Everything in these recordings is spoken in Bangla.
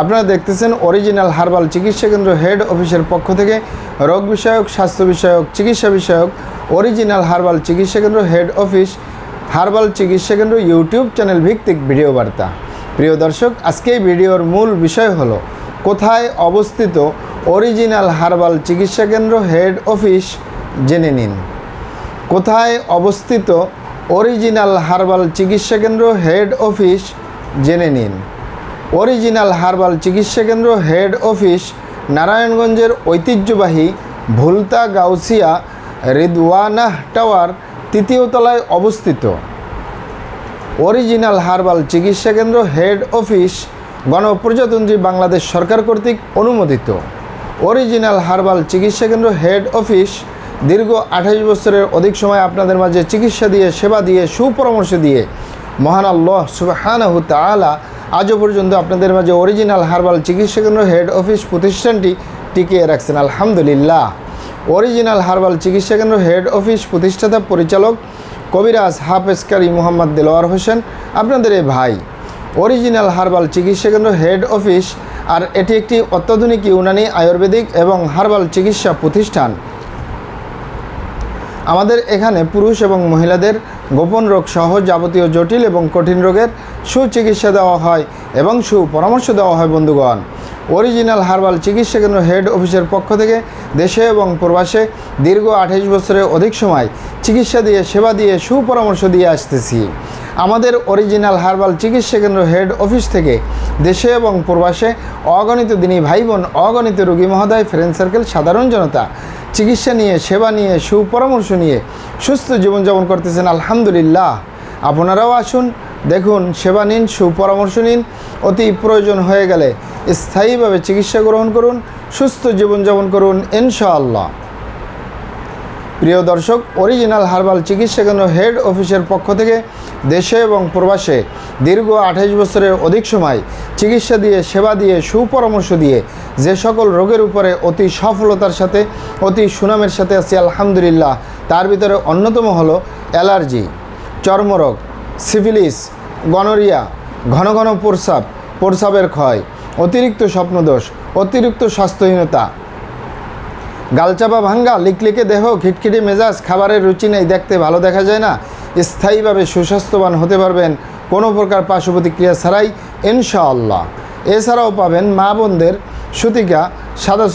আপনারা দেখতেছেন অরিজিনাল হার্বাল চিকিৎসা কেন্দ্র হেড অফিসের পক্ষ থেকে রোগ বিষয়ক, স্বাস্থ্য বিষয়ক, চিকিৎসা বিষয়ক অরিজিনাল হার্বাল চিকিৎসা কেন্দ্র হেড অফিস হার্বাল চিকিৎসা কেন্দ্র ইউটিউব চ্যানেল ভিত্তিক ভিডিও বার্তা। প্রিয় দর্শক, আজকে এই ভিডিওর মূল বিষয় হলো, কোথায় অবস্থিত অরিজিনাল হার্বাল চিকিৎসা কেন্দ্র হেড অফিস জেনে নিন। কোথায় অবস্থিত অরিজিনাল হার্বাল চিকিৎসা কেন্দ্র হেড অফিস জেনে নিন। অরিজিনাল হার্বাল চিকিৎসা কেন্দ্র হেড অফিস নারায়ণগঞ্জের ঐতিহ্যবাহী ভুলতা গাউসিয়া রিদওয়ানাহ টাওয়ার তৃতীয় তলায় অবস্থিত। অরিজিনাল হার্বাল চিকিৎসা কেন্দ্র হেড অফিস গণপ্রজাতন্ত্রী বাংলাদেশ সরকার কর্তৃক অনুমোদিত। অরিজিনাল হার্বাল চিকিৎসা কেন্দ্র হেড অফিস দীর্ঘ আঠাশ বছরের অধিক সময় আপনাদের মাঝে চিকিৎসা দিয়ে, সেবা দিয়ে, সুপরামর্শ দিয়ে মহান আল্লাহ সুবাহানাহু তাআলা আজও পর্যন্ত আপনাদের মাঝে অরিজিনাল হার্বাল চিকিৎসা কেন্দ্র হেড অফিস প্রতিষ্ঠানটি টিকিয়ে রাখছেন, আলহামদুলিল্লাহ। অরিজিনাল হার্বাল চিকিৎসা কেন্দ্র হেড অফিস প্রতিষ্ঠাতা পরিচালক কবিরাজ হাফেজকারী মোহাম্মদ দেলোয়ার হোসেন, আপনাদের এই ভাই। অরিজিনাল হার্বাল চিকিৎসা কেন্দ্র হেড অফিস আর এটি একটি অত্যাধুনিক ইউনানি আয়ুর্বেদিক এবং হার্বাল চিকিৎসা প্রতিষ্ঠান। আমাদের এখানে পুরুষ এবং মহিলাদের গোপন রোগ সহ যাবতীয় জটিল এবং কঠিন রোগের সুচিকিৎসা দেওয়া হয় এবং সুপরামর্শ দেওয়া হয় বন্ধুগণ। অরিজিনাল হার্বাল চিকিৎসা কেন্দ্র হেড অফিসের পক্ষ থেকে দেশে এবং প্রবাসে দীর্ঘ আঠাইশ বছরের অধিক সময় চিকিৎসা দিয়ে, সেবা দিয়ে, সুপরামর্শ দিয়ে আসতেছি। আমাদের অরিজিনাল হার্বাল চিকিৎসা কেন্দ্র হেড অফিস থেকে দেশে এবং প্রবাসে অগণিত দিনী ভাই বোন, অগণিত রোগী মহোদয় ফ্রেন্ড সার্কেল সাধারণ জনতা চিকিৎসা নিয়ে, সেবা নিয়ে, সুপরামর্শ নিয়ে সুস্থ জীবনযাপন করতেছেন, আলহামদুলিল্লাহ। আপনারাও আসুন, দেখুন, সেবা নিন, সুপরামর্শ নিন। অতি প্রয়োজন হয়ে গেলে স্থায়ীভাবে চিকিৎসা গ্রহণ করুন, সুস্থ জীবনযাপন করুন, ইনশাআল্লাহ। প্রিয় দর্শক অরিজিনাল হার্বাল চিকিৎসা কেন্দ্র হেড অফিসের পক্ষ থেকে দেশে এবং প্রবাসে দীর্ঘ আঠাইশ বছরের অধিক সময় চিকিৎসা দিয়ে, সেবা দিয়ে, সুপরামর্শ দিয়ে যে সকল রোগের উপরে অতি সফলতার সাথে, অতি সুনামের সাথে আছি, আলহামদুলিল্লাহ। তার ভিতরে অন্যতম হলো অ্যালার্জি, চর্মরোগ, সিফিলিস, গনোরিয়া, ঘন ঘন প্রস্রাব, প্রস্রাবের ক্ষয়, অতিরিক্ত স্বপ্নদোষ, অতিরিক্ত স্বাস্থ্যহীনতা, গালচাপা ভাঙ্গা, লিকলিকে দেহ, খিটখিটি মেজাজ, খাবারের রুচি নেই, দেখতে ভালো দেখা যায় না স্থায়ীভাবে সুস্বাস্থ্যবান হতে পারবেন কোনো প্রকার পার্শ্ব প্রতিক্রিয়া ছাড়াই, ইনশাআল্লাহ। এছাড়াও পাবেন মা বোনদের সুতিকা, সাদা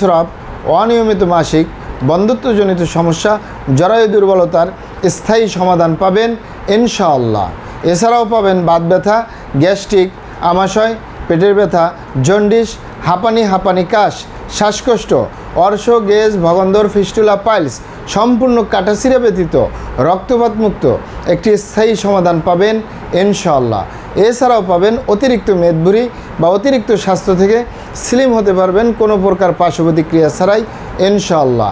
অনিয়মিত মাসিক, বন্ধুত্বজনিত সমস্যা, জরায়ু দুর্বলতার স্থায়ী সমাধান পাবেন, ইনশাআল্লাহ। এছাড়াও পাবেন বাত ব্যথা, গ্যাস্ট্রিক, আমাশয়, পেটের ব্যথা জন্ডিস হাঁপানি হাঁপানি কাশ শ্বাসকষ্ট, অর্শ, গেজ, ভগন্দর, ফিস্টুলা, পাইলস সম্পূর্ণ কাটাসিরা ব্যতীত রক্তপাত মুক্ত। একটি স্থায়ী সমাধান পাবেন ইনশাল্লাহ এছাড়াও পাবেন অতিরিক্ত মেদভুরি বা অতিরিক্ত স্বাস্থ্য থেকে স্লিম হতে পারবেন কোনো প্রকার পার্শ্ব প্রতিক্রিয়া ছাড়াই ইনশাল্লাহ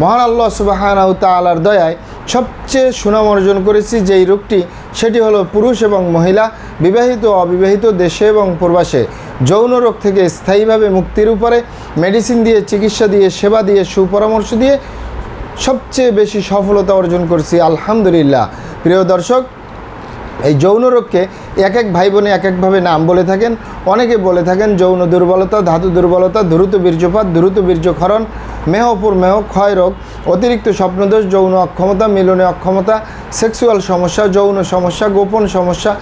মহান আল্লাহ সুবাহানাউ তালার দয়ায় সবচেয়ে সুনাম অর্জন করেছি যেই রোগটি, সেটি হলো পুরুষ এবং মহিলা, বিবাহিত অবিবাহিত দেশে এবং প্রবাসে। যৌন রোগ থেকে স্থায়ীভাবে মুক্তির উপরে মেডিসিন দিয়ে, চিকিৎসা দিয়ে, সেবা দিয়ে, সুপরামর্শ দিয়ে সবচেয়ে বেশি সফলতা অর্জন করছি, আলহামদুলিল্লাহ। প্রিয় দর্শক, এই যৌন রোগকে এক এক ভাই বোনে এক একভাবে নাম বলে থাকেন। অনেকে বলে থাকেন যৌন দুর্বলতা, ধাতু দুর্বলতা, দ্রুত বীর্যপাত, দ্রুত বীর্যক্ষরণ মেহপুর মেহ ক্ষয় রোগ। অতিরিক্ত স্বপ্নদোষ, যৌন অক্ষমতা মিলনে অক্ষমতা, সেক্সুয়াল সমস্যা, যৌন সমস্যা, গোপন সমস্যা,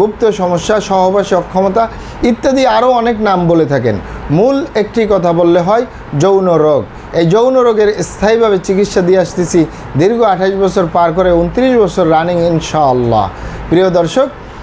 গুপ্ত সমস্যা, সহবাসী অক্ষমতা ইত্যাদি আরও অনেক নাম বলে থাকেন। মূল একটি কথা বললে হয় যৌন রোগ। এই যৌন রোগের স্থায়ীভাবে চিকিৎসা দিয়ে আসতেছি দীর্ঘ আঠাশ বছর পার করে উনত্রিশ বছর রানিং ইনশাআল্লাহ। প্রিয় দর্শক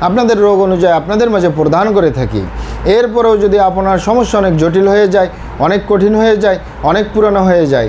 আপনাদের রোগ অনুযায়ী আপনাদের মাঝে প্রদান করে থাকি। এরপরেও যদি আপনার সমস্যা অনেক জটিল হয়ে যায়, অনেক কঠিন হয়ে যায়, অনেক পুরানো হয়ে যায়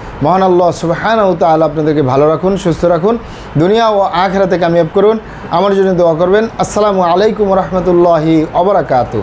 মহান আল্লাহ ওয়া তাআলা আপনাদেরকে ভালো রাখুন, সুস্থ রাখুন। দুনিয়া ও আখেরাতে কামিয়াব করুন। আমার জন্য দোয়া করবেন। আসসালামু আলাইকুম রহমতুল্লাহি অবরাকাতু